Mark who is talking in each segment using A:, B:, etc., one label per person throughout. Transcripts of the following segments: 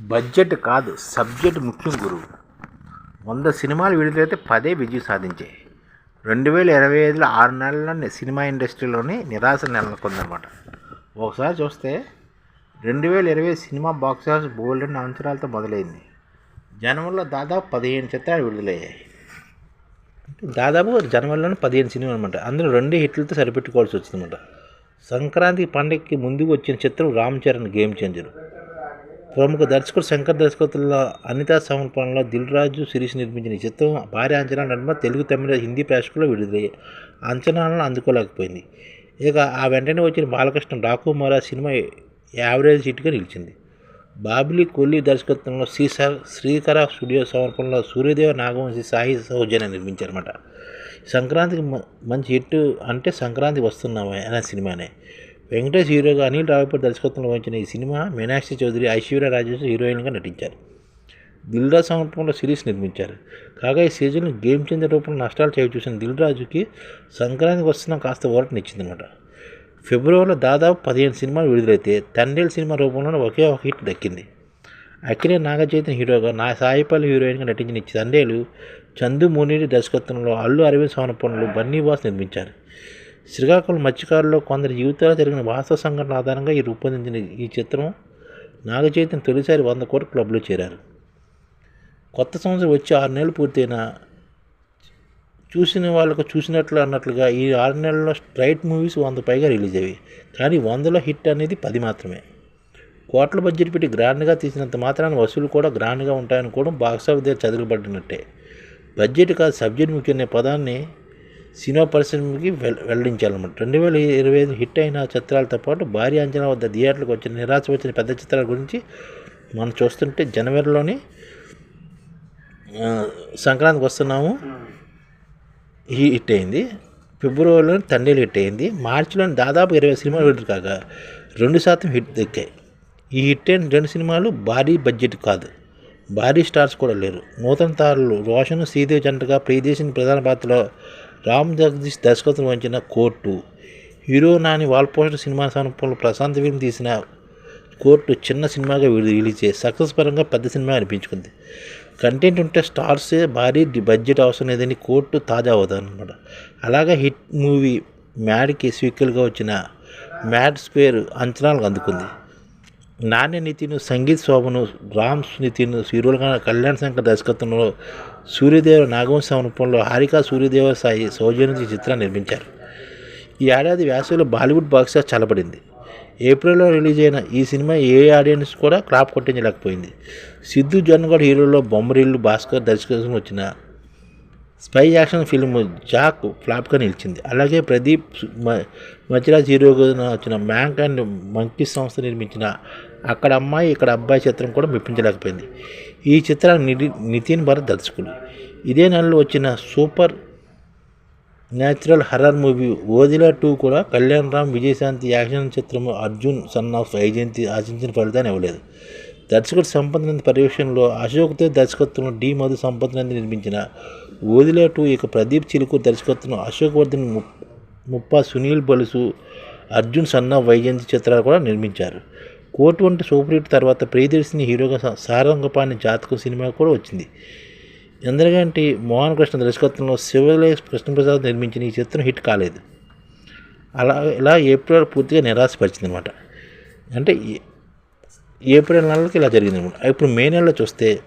A: Budget కాదు subject ముఖ్యం గురువు వంద సినిమాలు విడుదలైతే పదే విజయం సాధించాయి రెండు వేల ఇరవై ఐదులో ఆరు నెలల్లోనే సినిమా ఇండస్ట్రీలోనే నిరాశ నెలకొందనమాట ఒకసారి చూస్తే రెండు వేల ఇరవై సినిమా బాక్స్ ఆఫీస్ బోల్డ్ అంచనాలతో మొదలైంది. జనవరిలో దాదాపు పదిహేను చిత్రాలు విడుదలయ్యాయి. దాదాపు జనవరిలోనే పదిహేను సినిమాలు అనమాట అందులో రెండు హిట్లతో సరిపెట్టుకోవాల్సి వచ్చిందన్నమాట. సంక్రాంతి పండగకి ముందుకు వచ్చిన చిత్రం రామ్ చరణ్ గేమ్ చేంజర్. ప్రముఖ దర్శకుడు శంకర్ దర్శకత్వంలో అనితా సమర్పణలో దిల్ రాజు శిరీష్ నిర్మించిన ఈ చిత్రం భారీ అంచనాల నడుమ తెలుగు తమిళ హిందీ ప్రేక్షకులు విడుదలయ్యాయి. అంచనాలను అందుకోలేకపోయింది. ఇక ఆ వెంటనే వచ్చిన బాలకృష్ణ డాకుమారా సినిమా యావరేజ్ హిట్గా నిలిచింది. బాబ్లీ కొల్లి దర్శకత్వంలో శ్రీసర్ శ్రీకర స్టూడియో సమర్పణలో సూర్యదేవ నాగవంశి సాయి సౌజన్య నిర్మించారన్నమాట. సంక్రాంతికి మంచి హిట్ అంటే సంక్రాంతి వస్తున్నామే అనే సినిమానే. వెంకటేష్ హీరోగా అనిల్ రావిపూడి దర్శకత్వంలో వచ్చిన ఈ సినిమా మీనాక్షి చౌదరి ఐశ్వర్య రాజేష్ హీరోయిన్గా నటించారు. దిల్రాజ్ సమర్పణలో సిరీస్ నిర్మించారు. కాగా ఈ సీజన్ గేమ్ చేంజర్ రూపంలో నష్టాలు చేయ చూసిన దిల్ రాజుకి సంక్రాంతికి వస్తున్న కాస్త ఊరటనిచ్చిందనమాట ఫిబ్రవరిలో దాదాపు పదిహేను సినిమాలు విడుదలైతే తండ్రిల సినిమా రూపంలో ఒకే ఒక హిట్ దక్కింది. అఖిలే నాగచైతన్య హీరోగా నా సాయిపల్లి హీరోయిన్గా నటించిన ఈ చందు మునీరి దర్శకత్వంలో అల్లు అరవింద్ సమర్పణలు బన్నీ బాస్ నిర్మించారు. శ్రీకాకుళం మత్స్యకారుల్లో కొందరి జీవితాలు జరిగిన వాస్తవ సంఘటన ఆధారంగా ఈ రూపొందించిన ఈ చిత్రం నాగచైతన్య తొలిసారి వంద కోట్ల క్లబ్లో చేరారు. కొత్త సంవత్సరం వచ్చి ఆరు నెలలు పూర్తయిన చూసిన వాళ్ళకు చూసినట్లు అన్నట్లుగా ఈ ఆరు నెలల్లో స్ట్రైట్ మూవీస్ వంద పైగా రిలీజ్ అయ్యాయి. కానీ వందలో హిట్ అనేది పది మాత్రమే. కోట్ల బడ్జెట్ పెట్టి గ్రాండ్గా తీసినంత మాత్రాన వసూలు కూడా గ్రాండ్గా ఉంటాయనుకోవడం కూడా ఆఫీస్ దగ్గర చదువుబడినట్టే. బడ్జెట్ కాదు సబ్జెక్ట్ ముఖ్యమైన పదాన్ని సినిమా పరిశ్రమకి వెల్ వెల్లడించాలన్నమాట. రెండు వేల ఇరవై ఐదు హిట్ అయిన చిత్రాలతో పాటు భారీ అంచనా వద్ద థియేటర్లకు వచ్చిన నిరాశ వచ్చిన పెద్ద చిత్రాల గురించి మనం చూస్తుంటే జనవరిలోని సంక్రాంతికి వస్తున్నాము. ఈ హిట్ అయింది. ఫిబ్రవరిలో తండ్రిలు హిట్ అయింది. మార్చిలో దాదాపు ఇరవై సినిమాలు విడుదల కాగా రెండు శాతం హిట్ దక్కాయి. ఈ హిట్ అయిన రెండు సినిమాలు భారీ బడ్జెట్ కాదు. భారీ స్టార్స్ కూడా లేరు. నూతన తారలు రోషన్ శ్రీదేవి జంటగా ప్రియదేశిని ప్రధాన పాత్రలో రామ్ జగదీష్ దర్శకత్వం వహించిన court. Hero Nani wall poster cinema సమర్పణలో ప్రశాంత్ ఫిల్మ్ తీసిన కోర్టు చిన్న సినిమాగా రిలీజ్ చేసి సక్సెస్ పరంగా పెద్ద సినిమా అనిపించుకుంది. కంటెంట్ ఉంటే స్టార్సే భారీ బడ్జెట్ అవసరం లేదని కోర్టు తాజా అవుతాను అనమాట అలాగే హిట్ మూవీ మ్యాడ్కి సీక్వెల్గా వచ్చిన మ్యాడ్ స్క్వేర్ అంచనాలకు అందుకుంది. నాణ్య నితిన్ సంగీత్ శోభను రామ్ నితిన్ హీరోలుగా కళ్యాణ్ శంకర్ దర్శకత్వంలో సూర్యదేవ నాగవంశ రూపంలో హారిక సూర్యదేవ సాయి సౌజన్య ఈ చిత్రాన్ని నిర్మించారు. ఈ ఏడాది వేసవిలో బాలీవుడ్ బాక్స్ చల్లబడింది. ఏప్రిల్లో రిలీజ్ అయిన ఈ సినిమా ఏ ఆడియన్స్ కూడా క్లాప్ కొట్టించలేకపోయింది. సిద్ధు జన్గడ్ హీరోలో బొమ్మరిల్లు భాస్కర్ దర్శకత్వం వచ్చిన స్పై యాక్షన్ ఫిల్మ్ జాక్ ఫ్లాప్గా నిలిచింది. అలాగే ప్రదీప్ మ- మచిరాజ్ హీరోగా వచ్చిన మ్యాంక్ అండ్ మంకీ సంస్థ నిర్మించిన అక్కడ అమ్మాయి ఇక్కడ అబ్బాయి చిత్రం కూడా మెప్పించలేకపోయింది. ఈ చిత్రాన్ని నితిన్ భరత్ దర్శకుడు. ఇదే నెలలో వచ్చిన supernatural horror movie Odela two కూడా కళ్యాణ్ రామ్ విజయశాంతి యాక్షన్ చిత్రం అర్జున్ సన్ ఆఫ్ వైజయంతి ఆశించిన ఫలితాన్ని ఇవ్వలేదు. దర్శకుడు సంపత్ నంది పర్యవేక్షణలో అశోక్తో దర్శకత్వంలో డి మధు సంపత్ నంది నిర్మించిన ఓదిలా టూ ఇక ప్రదీప్ చిలుకు దర్శకత్వంలో అశోక్ వర్ధన్ ముప్ప సునీల్ బలుసు అర్జున్ సన్ ఆఫ్ వైజయంతి చిత్రాలు కూడా నిర్మించారు. కోర్టు వంటి సూపర్ హిట్ తర్వాత ప్రియదర్శిని హీరోగా సా- సారంగపాణి జాతకం సినిమా కూడా వచ్చింది. ఎందుకంటే మోహన్ కృష్ణ దర్శకత్వంలో శివలయ కృష్ణప్రసాద్ నిర్మించిన ఈ చిత్రం హిట్ కాలేదు. అలా ఇలా ఏప్రిల్ పూర్తిగా నిరాశపరిచింది అనమాట అంటే ఏప్రిల్ నెలకి ఇలా జరిగింది అనమాట ఇప్పుడు మే నెలలో చూస్తే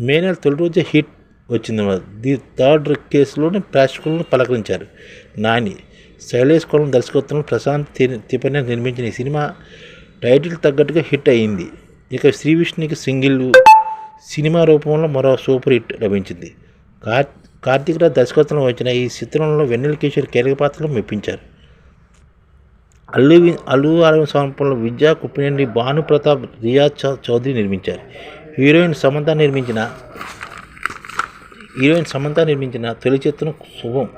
A: మే నెల తొలి రోజే హిట్ వచ్చిందన్నమాట. ది థర్డ్ కేసులోని ప్రేక్షకులను పలకరించారు. నాని శైలేష్ కులం దర్శకత్వంలో ప్రశాంత్ తి- తిపనే నిర్మించిన ఈ సినిమా టైటిల్ తగ్గట్టుగా హిట్ అయింది. ఇక శ్రీ విష్ణుకి సింగిల్ సినిమా రూపంలో మరో సూపర్ హిట్ లభించింది. కార్ కార్తీక్ రాజ్ దర్శకత్వంలో వచ్చిన ఈ చిత్రంలో వెన్నెల కిషోర్ కీలక పాత్రలు మెప్పించారు. అల్లు అల్లు అరవింద్ సమర్పణలో విద్యా కుప్పినేని భాను ప్రతాప్ రియాజ్ చౌదరి నిర్మించారు. హీరోయిన్ సమంత నిర్మించిన హీరోయిన్ సమంత నిర్మించిన తొలి చిత్రం శుభం.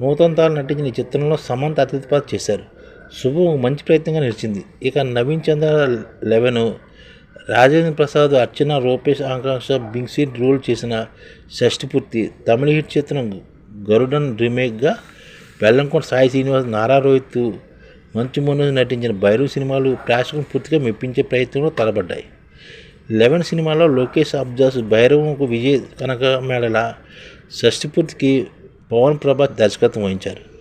A: నూతన తాలు నటించిన ఈ చిత్రంలో సమంత అతిథి పాత్ర చేశారు. శుభం మంచి ప్రయత్నంగా నిలిచింది. ఇక Naveen Chandra eleven Rajendra Prasad Archana Rupesh Akanksha big role చేసిన షష్టి పూర్తి తమిళ హిట్ చిత్రం గరుడన్ రీమేక్గా వెల్లంకొండ సాయి శ్రీనివాస్ నారా రోహిత్ మంచు మనోజ్ నటించిన భైరవ్ సినిమాలు ప్రేక్షకులను పూర్తిగా మెప్పించే ప్రయత్నంలో తలబడ్డాయి లెవెన్ సినిమాలో లోకేష్ అబ్జాస్ భైరవకు విజయ్ కనక మేడల షష్టిపూర్తికి పవన్ ప్రభాస్ దర్శకత్వం వహించారు.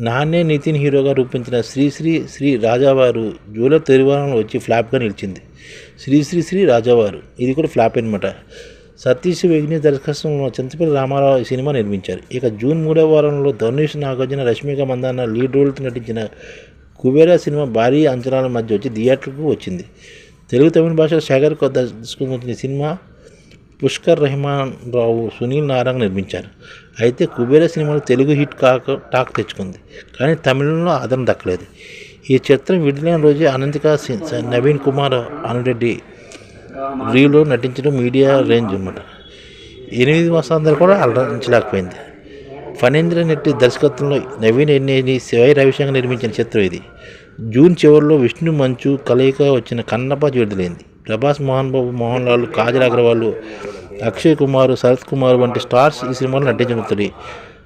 A: నాన్నే నితిన్ హీరోగా రూపించిన శ్రీశ్రీ శ్రీ రాజావారు జూలై తొలివారంలో వచ్చి ఫ్లాప్గా నిలిచింది. శ్రీశ్రీ శ్రీ రాజావారు. ఇది కూడా ఫ్లాప్ అనమాట సతీష్ వేగ్ని దర్శకత్వంలో చింతపల్లి రామారావు ఈ సినిమా నిర్మించారు. ఇక జూన్ మూడవ వారంలో ధనుష్ నాగార్జున రష్మిక మందాన లీడ్ రోల్తో నటించిన కుబేరా సినిమా భారీ అంచనాల మధ్య వచ్చి థియేటర్కు వచ్చింది. తెలుగు తమిళ భాషలో శేఖర్ దర్శకత్వం వచ్చిన సినిమా పుష్కర్ రెహమాన్ రావు సునీల్ నారాయణ నిర్మించారు. అయితే కుబేర సినిమాలో తెలుగు హిట్ కాక టాక్ తెచ్చుకుంది. కానీ తమిళంలో ఆదరణ దక్కలేదు. ఈ చిత్రం విడుదలైన రోజే అనంతిక సి- స- నవీన్ కుమార్ ఆల్రెడ్డి రీలో నటించడం మీడియా రేంజ్ అన్నమాట. ఎనిమిది మాసాలు కూడా అలరించలేకపోయింది. ఫణీంద్ర నెట్టి దర్శకత్వంలో నవీన్ ఎన్నేని శివాయి రవిశంకర్ నిర్మించిన చిత్రం ఇది. జూన్ చివరిలో విష్ణు మంచు కలయిక వచ్చిన కన్నప్ప విడుదలైంది. ప్రభాస్ మోహన్ బాబు మోహన్ లాల్ కాజల్ అగర్వాల్ అక్షయ్ కుమార్ శరత్ కుమార్ వంటి స్టార్స్ ఈ సినిమాలో నటించబోతుంది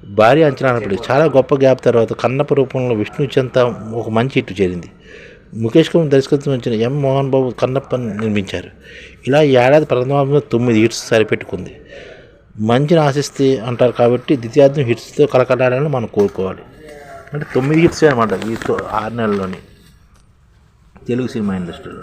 A: భారీ అంచనాలపడి చాలా గొప్ప గ్యాప్ తర్వాత కన్నప్ప రూపంలో విష్ణు చెంత ఒక మంచి హిట్ చేరింది. ముఖేష్ కుమార్ దర్శకత్వం వచ్చిన ఎం మోహన్ బాబు కన్నప్ప నిర్మించారు. ఇలా ఏడాది ప్రథమార్థంలో తొమ్మిది హిట్స్ సరిపెట్టుకుంది. మంచిని ఆశిస్తే అంటారు కాబట్టి ద్వితీయార్థం హిట్స్తో కలకడాలని మనం కోరుకోవాలి. అంటే తొమ్మిది హిట్స్ అనమాట ఈ ఆరు నెలల్లోని తెలుగు సినిమా ఇండస్ట్రీలో.